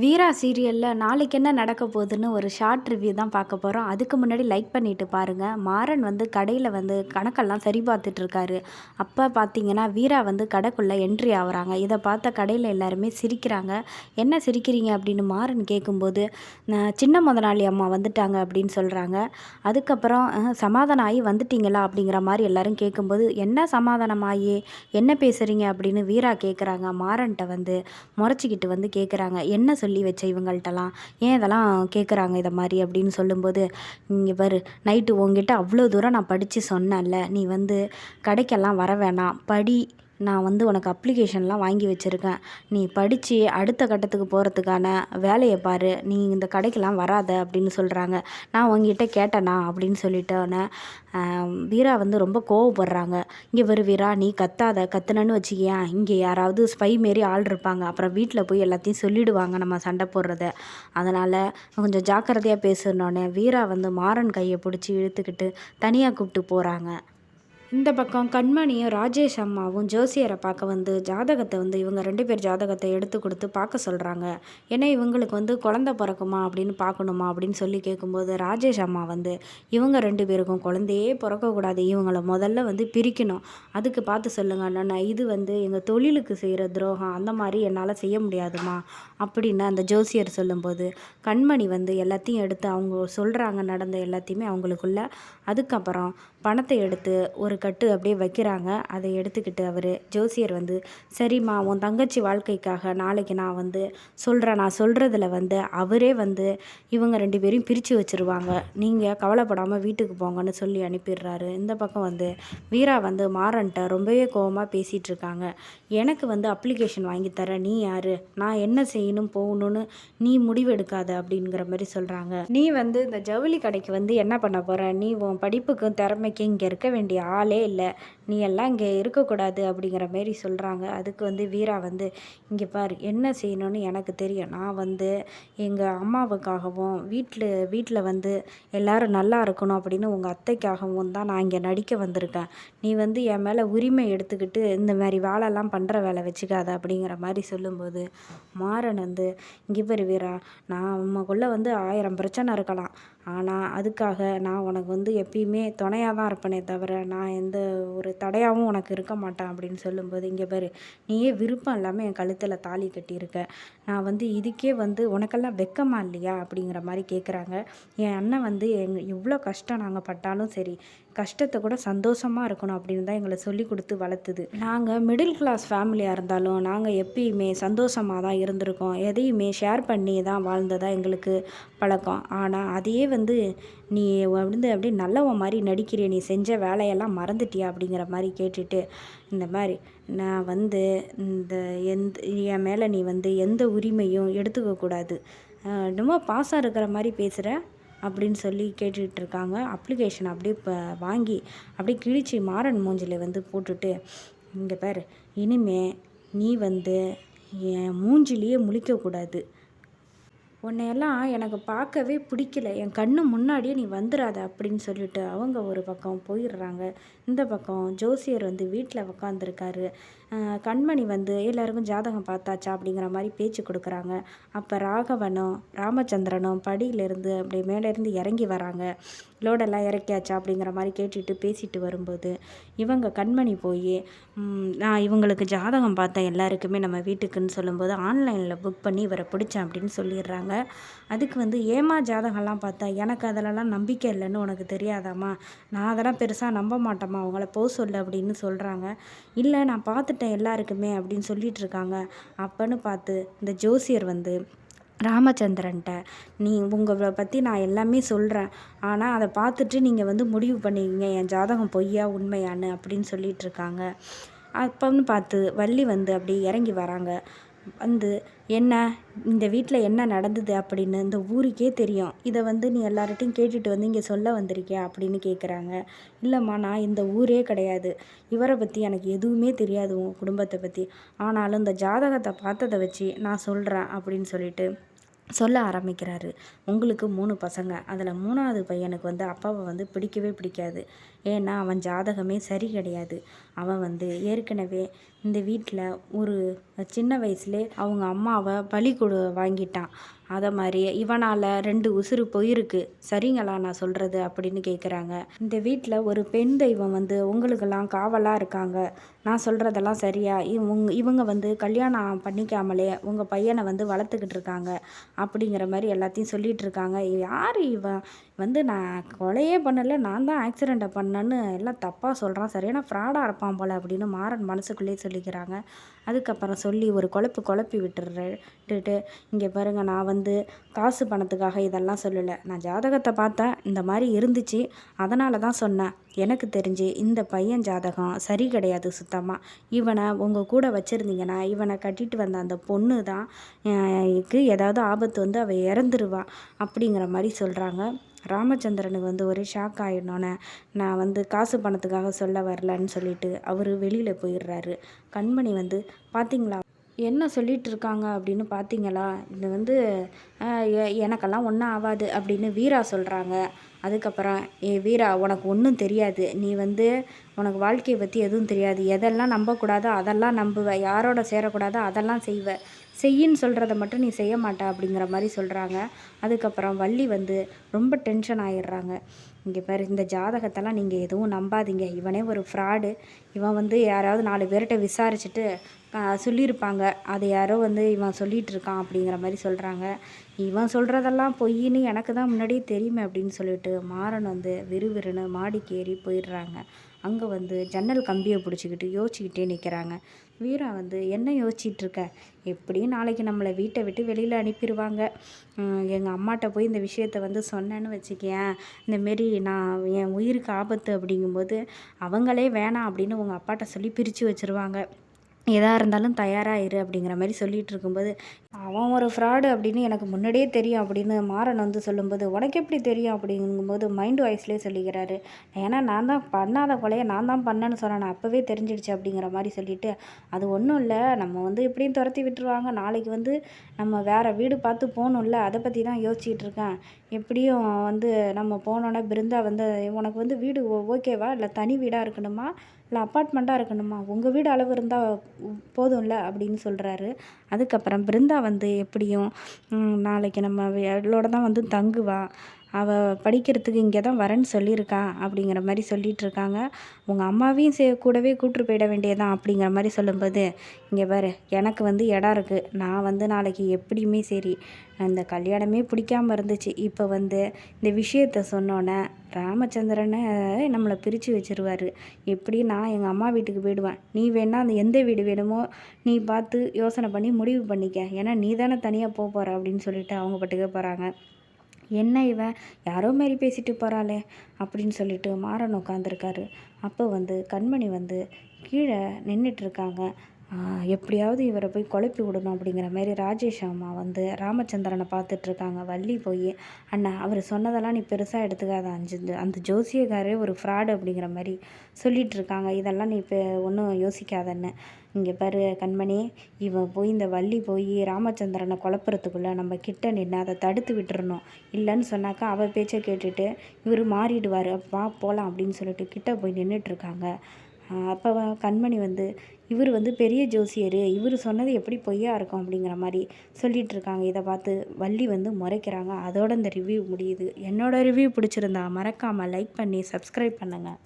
வீரா சீரியலில் நாளைக்கு என்ன நடக்க போகுதுன்னு ஒரு ஷார்ட் ரிவ்யூ தான் பார்க்க போகிறோம் அதுக்கு முன்னாடி லைக் பண்ணிட்டு பாருங்கள் மாறன் வந்து கடையில் வந்து கணக்கெல்லாம் சரி பார்த்துட்டு இருக்காரு. அப்போ பார்த்தீங்கன்னா வீரா வந்து கடைக்குள்ளே என்ட்ரி ஆகுறாங்க. இதை பார்த்த கடையில் எல்லாருமே சிரிக்கிறாங்க. என்ன சிரிக்கிறீங்க? அப்படின்னு மாறன் கேட்கும்போது சின்ன முதலாளி அம்மா வந்துட்டாங்க அப்படின்னு சொல்கிறாங்க அதுக்கப்புறம் சமாதானம் ஆகி வந்துட்டீங்களா? அப்படிங்கிற மாதிரி எல்லாரும் கேட்கும்போது என்ன சமாதானம் ஆகி என்ன பேசுகிறீங்க அப்படின்னு வீரா கேட்குறாங்க மாறன்ட்ட வந்து முறைச்சிக்கிட்டு வந்து கேட்குறாங்க என்ன சொல்லி சொல்லி வச்ச இவங்கள்ட்டலாம். ஏன் இதெல்லாம் கேட்குறாங்க இதை மாதிரி அப்படின்னு சொல்லும்போது இங்கே பாரு நைட்டு உங்ககிட்ட அவ்வளோ தூரம் நான் படித்து சொன்னேன்ல நீ வந்து கடைக்கெல்லாம் வர வேணாம். படி நான் வந்து உனக்கு அப்ளிகேஷன்லாம் வாங்கி வச்சுருக்கேன். நீ படித்து அடுத்த கட்டத்துக்கு போகிறதுக்கான வேலையை பாரு. நீ இந்த கடைக்கெல்லாம் வராத அப்படின்னு சொல்கிறாங்க நான் உங்ககிட்ட கேட்டேனா? அப்படின்னு சொல்லிட்டோன்னே வீரா வந்து ரொம்ப கோவப்படுறாங்க. இங்கே வரு வீரா நீ கத்தாத கத்துனன்னு வச்சுக்கியா. இங்கே யாராவது ஸ்பை மாரி ஆள் இருப்பாங்க. அப்புறம் வீட்டில் போய் எல்லாத்தையும் சொல்லிடுவாங்க நம்ம சண்டை போடுறத. அதனால் கொஞ்சம் ஜாக்கிரதையாக பேசுனோடனே வீரா வந்து மாறன் கையை பிடிச்சி இழுத்துக்கிட்டு தனியாக கூப்பிட்டு போகிறாங்க இந்த பக்கம் கண்மணியும் ராஜேஷ் அம்மாவும் ஜோசியரை பார்க்க வந்து ஜாதகத்தை வந்து இவங்க ரெண்டு பேர் ஜாதகத்தை எடுத்து கொடுத்து பார்க்க சொல்கிறாங்க ஏன்னா இவங்களுக்கு வந்து குழந்த பிறக்குமா அப்படின்னு பார்க்கணுமா அப்படின்னு சொல்லி கேட்கும்போது ராஜேஷ் அம்மா வந்து இவங்க ரெண்டு பேருக்கும் குழந்தையே பிறக்கக்கூடாது இவங்கள முதல்ல வந்து பிரிக்கணும். அதுக்கு பார்த்து சொல்லுங்க அண்ணா இது வந்து எங்கள் தொழிலுக்கு செய்கிற துரோகம் அந்த மாதிரி என்னால் செய்ய முடியாதுமா அப்படின்னு அந்த ஜோசியர் சொல்லும்போது கண்மணி வந்து எல்லாத்தையும் எடுத்து அவங்க சொல்கிறாங்க நடந்த எல்லாத்தையுமே அவங்களுக்குள்ள. அதுக்கப்புறம் பணத்தை எடுத்து ஒரு கட்டு அப்படியே வைக்கிறாங்க. அதை எடுத்துக்கிட்டு அவர் ஜோசியர் வந்து சரிம்மா உன் தங்கச்சி வாழ்க்கைக்காக நாளைக்கு நான் வந்து சொல்கிறேன் நான் சொல்கிறதுல வந்து அவரே வந்து இவங்க ரெண்டு பேரையும் பிரித்து வச்சுருவாங்க. நீங்கள் கவலைப்படாமல் வீட்டுக்கு போங்கன்னு சொல்லி அனுப்பிடுறாரு. இந்த பக்கம் வந்து வீரா வந்து மாறன்ட்ட ரொம்பவே கோவமாக பேசிகிட்டு இருக்காங்க. எனக்கு வந்து அப்ளிகேஷன் வாங்கி தர நீ யார்? நான் என்ன செய்யணும் போகணும்னு நீ முடிவெடுக்காத அப்படிங்கிற மாதிரி சொல்கிறாங்க நீ வந்து இந்த ஜவுளி கடைக்கு வந்து என்ன பண்ண போகிற நீ உன் படிப்புக்கும் திறமை திறமைக்கு இங்கே இருக்க வேண்டிய ஆளே இல்லை. நீ எல்லாம் இங்கே இருக்கக்கூடாது அப்படிங்கிற மாரி சொல்கிறாங்க அதுக்கு வந்து வீரா வந்து இங்கே பார் என்ன செய்யணும்னு எனக்கு தெரியும். நான் வந்து எங்கள் அம்மாவுக்காகவும் வீட்டில் வீட்டில் வந்து எல்லோரும் நல்லா இருக்கணும் அப்படின்னு உங்கள் அத்தைக்காகவும் தான் நான் இங்கே நடிக்க வந்திருக்கேன். நீ வந்து என் மேலே உரிமை எடுத்துக்கிட்டு இந்த மாதிரி வேலைலாம் பண்ணுற வேலை வச்சுக்காத அப்படிங்கிற மாதிரி சொல்லும்போது மாறன் வந்து இங்கே பாரு வீரா நான் உமக்குள்ளே வந்து ஆயிரம் பிரச்சனை இருக்கலாம். ஆனால் அதுக்காக நான் உனக்கு வந்து எப்பயுமே துணையாக தான் இருப்பேனே தவிர நான் எந்த ஒரு தடையாகவும் உனக்கு இருக்க மாட்டேன் அப்படின்னு சொல்லும்போது இங்கே பாரு நீயே விருப்பம் இல்லாமல் என் கழுத்தில் தாலி கட்டியிருக்க. நான் வந்து இதுக்கே வந்து உனக்கெல்லாம் வெக்கமா இல்லையா? அப்படிங்கிற மாதிரி கேட்குறாங்க என் அண்ணன் வந்து எங் எவ்வளோ கஷ்டம் நாங்கள் பட்டாலும் சரி கஷ்டத்தை கூட சந்தோஷமாக இருக்கணும் அப்படின்னு தான் எங்களை சொல்லி கொடுத்து வளர்த்துது. நாங்கள் மிடில் கிளாஸ் ஃபேமிலியாக இருந்தாலும் நாங்கள் எப்பயுமே சந்தோஷமாக தான் இருந்திருக்கோம். எதையுமே ஷேர் பண்ணி தான் வாழ்ந்ததாக எங்களுக்கு பழக்கம். ஆனால் அதையே வந்து நீ வந்து அப்படியே நல்லவன் மாதிரி நடிக்கிறிய நீ செஞ்ச வேலையெல்லாம் மறந்துட்டியா? அப்படிங்கிற மாதிரி கேட்டுட்டு இந்த மாதிரி நான் வந்து இந்த எந்த என் மேலே நீ வந்து எந்த உரிமையும் எடுத்துக்கக்கூடாது. அஹ் என்னமோ இருக்கிற மாதிரி பேசுகிற அப்படின்னு சொல்லி கேட்டுக்கிட்டு இருக்காங்க அப்ளிகேஷன் அப்படியே இப்போ வாங்கி அப்படியே கிழிச்சு மாறன் மூஞ்சில் வந்து போட்டுட்டு இங்கே பாரு இனிமே நீ வந்து என் மூஞ்சிலேயே முழிக்கக்கூடாது. உன்னையெல்லாம் எனக்கு பார்க்கவே பிடிக்கல. என் கண்ணு முன்னாடியே நீ வந்துடாத அப்படின்னு சொல்லிட்டு அவங்க ஒரு பக்கம் போயிடுறாங்க. இந்த பக்கம் ஜோசியர் வந்து வீட்டில் உக்காந்துருக்காரு. கண்மணி வந்து எல்லாருக்கும் ஜாதகம் பார்த்தாச்சா அப்படிங்கிற மாதிரி பேச்சு கொடுக்குறாங்க. அப்போ ராகவனும் ராமச்சந்திரனும் படியிலேருந்து அப்படியே மேலேருந்து இறங்கி வராங்க. லோடெல்லாம் இறக்கியாச்சா அப்படிங்கிற மாதிரி கேட்டுட்டு பேசிட்டு வரும்போது இவங்க கண்மணி போய் நான் இவங்களுக்கு ஜாதகம் பார்த்தேன் எல்லாருக்குமே நம்ம வீட்டுக்குன்னு சொல்லும்போது ஆன்லைனில் புக் பண்ணி இவரை பிடிச்சேன் அப்படின்னு சொல்லிடுறாங்க. அதுக்கு வந்து ஏமா ஜாதகம்லாம் பார்த்தா எனக்கு அதிலலாம் நம்பிக்கை இல்லைன்னு உனக்கு தெரியாதாம்மா? நான் அதெல்லாம் பெருசாக நம்ப மாட்டேம்மா அவங்கள போக சொல்லு அப்படின்னு சொல்கிறாங்க இல்லை நான் பார்த்துட்டேன் எல்லாருக்குமே அப்படின்னு சொல்லிட்டு இருக்காங்க. அப்பன்னு பார்த்து இந்த ஜோசியர் வந்து ராமச்சந்திரன்ட்ட நீ உங்களை பற்றி நான் எல்லாமே சொல்கிறேன் ஆனால் அதை பார்த்துட்டு நீங்கள் வந்து முடிவு பண்ணிக்கிங்க. என் ஜாதகம் பொய்யா உண்மையான்னு அப்படின்னு சொல்லிட்டு இருக்காங்க. அப்போன்னு பார்த்து வள்ளி வந்து அப்படியே இறங்கி வராங்க. வந்து என்ன? இந்த வீட்டில் என்ன நடந்தது? அப்படின்னு இந்த ஊருக்கே தெரியும். இதை வந்து நீ எல்லார்ட்டையும் கேட்டுட்டு வந்து இங்கே சொல்ல வந்திருக்கியா? அப்படின்னு கேட்குறாங்க இல்லைம்மா நான் இந்த ஊரே கிடையாது. இவரை பற்றி எனக்கு எதுவுமே தெரியாது உன் குடும்பத்தை பற்றி ஆனாலும் இந்த ஜாதகத்தை பார்த்ததை வச்சு நான் சொல்கிறேன் அப்படின்னு சொல்லிட்டு சொல்ல ஆரம்பிக்கிறாரு. உங்களுக்கு மூணு பசங்க. அதில் மூணாவது பையனுக்கு வந்து அப்பாவை வந்து பிடிக்கவே பிடிக்காது. ஏன்னா அவன் ஜாதகமே சரி கிடையாது. அவன் வந்து ஏற்கனவே இந்த வீட்டில் ஒரு சின்ன வயசுலே அவங்க அம்மாவை பலி கொடு வாங்கிட்டான். அதை மாதிரி இவனால் ரெண்டு உசுறு போயிருக்கு. சரிங்களா நான் சொல்கிறது அப்படின்னு கேட்குறாங்க இந்த வீட்டில் ஒரு பெண் தெய்வம் வந்து உங்களுக்கெல்லாம் காவலாக இருக்காங்க. நான் சொல்கிறதெல்லாம் சரியா? இவங்க இவங்க வந்து கல்யாணம் பண்ணிக்காமலே உங்கள் பையனை வந்து வளர்த்துக்கிட்டு இருக்காங்க. அப்படிங்கிற மாதிரி எல்லாத்தையும் சொல்லிகிட்டு இருக்காங்க. யார் இவன் வந்து நான் கொலையே பண்ணலை நான் தான் ஆக்சிடெண்ட்டை பண்ணேன்னு எல்லாம் தப்பாக சொல்கிறான் சரியான ஃப்ராடாக இருப்பான் போல் அப்படின்னு மாறன் மனசுக்குள்ளேயே சொல்லிக்கிறாங்க. அதுக்கப்புறம் சொல்லி ஒரு குழப்பு குழப்பி விட்டுட்டு இங்கே பாருங்கள் நான் வந்து காசு பணத்துக்காக இதெல்லாம் சொல்லலை. நான் ஜாதகத்தை பார்த்தேன் இந்த மாதிரி இருந்துச்சு. அதனால தான் சொன்னேன். எனக்கு தெரிஞ்சு இந்த பையன் ஜாதகம் சரி கிடையாது சுத்தமாக இவனை உங்கள் கூட வச்சுருந்தீங்கன்னா இவனை கட்டிட்டு வந்த அந்த பொண்ணு தான் ஏதாவது ஆபத்து வந்து அவள் இறந்துருவா. அப்படிங்கிற மாதிரி சொல்கிறாங்க ராமச்சந்திரனுக்கு வந்து ஒரு ஷாக் ஆகிடனோன்னே நான் வந்து காசு பணத்துக்காக சொல்ல வரலன்னு சொல்லிட்டு அவர் வெளியில் போயிடுறாரு. கண்மணி வந்து பார்த்தீங்களா என்ன சொல்லிட்டு இருக்காங்க? அப்படின்னு பார்த்தீங்களா இது வந்து எனக்கெல்லாம் ஒன்றும் ஆகாது அப்படின்னு வீரா சொல்கிறாங்க அதுக்கப்புறம் ஏ வீரா உனக்கு ஒன்றும் தெரியாது. நீ வந்து உனக்கு வாழ்க்கையை பற்றி எதுவும் தெரியாது. எதெல்லாம் நம்பக்கூடாதோ அதெல்லாம் நம்புவ. யாரோட சேரக்கூடாதோ அதெல்லாம் செய்வேன் செய்யின்னு சொல்கிறத மட்டும் நீ செய்ய மாட்டா அப்படிங்கிற மாதிரி சொல்கிறாங்க அதுக்கப்புறம் வள்ளி வந்து ரொம்ப டென்ஷன் ஆகிடுறாங்க இங்கே பாரு இந்த ஜாதகத்தெல்லாம் நீங்கள் எதுவும் நம்பாதீங்க. இவனே ஒரு ஃப்ராடு இவன் வந்து யாராவது நாலு பேர்கிட்ட விசாரிச்சுட்டு சொல்லியிருப்பாங்க. அதை யாரோ வந்து இவன் சொல்லிகிட்டு இருக்கான் அப்படிங்கிற மாதிரி சொல்கிறாங்க இவன் சொல்கிறதெல்லாம் பொய்ன்னு எனக்கு தான் முன்னாடியே தெரியுமே அப்படின்னு சொல்லிட்டு மாறன் வந்து விறுவிறுன்னு மாடிக்கு ஏறி போயிடுறாங்க. அங்கே வந்து ஜன்னல் கம்பியை பிடிச்சிக்கிட்டு யோசிச்சுக்கிட்டே நிற்கிறாங்க வீரா வந்து என்ன யோசிச்சிட்ருக்க? எப்படியும் நாளைக்கு நம்மளை வீட்டை விட்டு வெளியில் அனுப்பிடுவாங்க எங்கள் அம்மாட்ட போய் இந்த விஷயத்த வந்து சொன்னேன்னு வச்சுக்கேன் இந்தமாரி நான் என் உயிருக்கு ஆபத்து அப்படிங்கும்போது அவங்களே வேணாம் அப்படின்னு உங்கள் அப்பாட்ட சொல்லி பிரித்து வச்சுருவாங்க. எதாக இருந்தாலும் தயாராக இரு அப்படிங்கிற மாதிரி சொல்லிகிட்டு இருக்கும்போது அவன் ஒரு ஃப்ராடு அப்படின்னு எனக்கு முன்னாடியே தெரியும் அப்படின்னு மாறன் வந்து சொல்லும்போது உனக்கு எப்படி தெரியும்? அப்படிங்கும்போது மைண்ட் வாய்ஸ்லேயே சொல்லிக்கிறாரு. ஏன்னா நான் தான் பண்ணாத கொலையை நான் தான் பண்ணேன்னு சொன்னேன். அப்போவே தெரிஞ்சிடுச்சு அப்படிங்கிற மாதிரி சொல்லிட்டு அது ஒன்றும் இல்லை. நம்ம வந்து எப்படியும் துரத்தி விட்டுருவாங்க. நாளைக்கு வந்து நம்ம வேறு வீடு பார்த்து போகணும்ல. அதை பற்றி தான் யோசிச்சுட்டு இருக்கேன். எப்படியும் வந்து நம்ம போனோன்னே பிருந்தா வந்து உனக்கு வந்து வீடு ஓகேவா இல்லை தனி வீடாக இருக்கணுமா? இல்லை அப்பார்ட்மெண்ட்டாக இருக்கணுமா? உங்கள் வீடு அளவு இருந்தால் போதும்ல? அப்படின்னு சொல்கிறாரு அதுக்கப்புறம் பிருந்தா வந்து எப்படியும் நாளைக்கு நம்ம அவளோட தான் வந்து தங்குவா. அவள் படிக்கிறதுக்கு இங்கே தான் வரேன்னு சொல்லியிருக்கா அப்படிங்கிற மாதிரி சொல்லிகிட்ருக்காங்க உங்கள் அம்மாவையும் சே கூடவே கூப்பிட்டு போயிட வேண்டியதான் அப்படிங்கிற மாதிரி சொல்லும்போது இங்கே பாரு எனக்கு வந்து இடம் இருக்குது நான் வந்து நாளைக்கு எப்படியுமே சரி. அந்த கல்யாணமே பிடிக்காமல் இருந்துச்சு. இப்போ வந்து இந்த விஷயத்த சொன்னோன்னே ராமச்சந்திரனை நம்மளை பிரித்து வச்சிருவார். எப்படி நான் எங்கள் அம்மா வீட்டுக்கு போயிடுவேன்? நீ வேணால் அந்த எந்த வீடு வேணுமோ நீ பார்த்து யோசனை பண்ணி முடிவு பண்ணிக்க. ஏன்னா நீ தானே தனியாக போக போகிற அப்படின்னு சொல்லிட்டு அவங்க பட்டுக்க போகிறாங்க என்ன இவன் யாரோ மாரி பேசிட்டு போகிறாளே அப்படின்னு சொல்லிட்டு மாறன் உட்காந்துருக்காரு அப்போ வந்து கண்மணி வந்து கீழே நின்றுட்டுருக்காங்க எப்படியாவது இவரை போய் குழப்பி விடணும் அப்படிங்கிற மாதிரி ராஜேஷ் அம்மா வந்து ராமச்சந்திரனை பார்த்துட்ருக்காங்க. வள்ளி போய் அண்ணா அவர் சொன்னதெல்லாம் நீ பெருசாக எடுத்துக்காத அஞ்சு அந்த ஜோசியக்காரே ஒரு ஃப்ராடு அப்படிங்கிற மாதிரி சொல்லிகிட்ருக்காங்க இதெல்லாம் நீ இப்போ ஒன்றும் யோசிக்காதன்னு. இங்கே பாரு கண்மணி இவன் போய் இந்த வள்ளி போய் ராமச்சந்திரனை குழப்புறதுக்குள்ளே நம்ம கிட்ட நின்று அதை தடுத்து விட்டுறணும். இல்லைன்னு சொன்னாக்கா அவள் பேச்சை கேட்டுட்டு இவர் மாறிடுவார். வா போகலாம் அப்படின்னு சொல்லிட்டு கிட்ட போய் நின்றுட்டுருக்காங்க அப்போ கண்மணி வந்து இவர் வந்து பெரிய ஜோசியர். இவர் சொன்னது எப்படி பொய்யா இருக்கும்? அப்படிங்கிற மாதிரி சொல்லிகிட்டு இருக்காங்க இதை பார்த்து வள்ளி வந்து முறைக்கிறாங்க. அதோட இந்த ரிவ்யூ முடியுது. என்னோடய ரிவ்யூ பிடிச்சிருந்தா மறக்காமல் லைக் பண்ணி சப்ஸ்கிரைப் பண்ணுங்கள்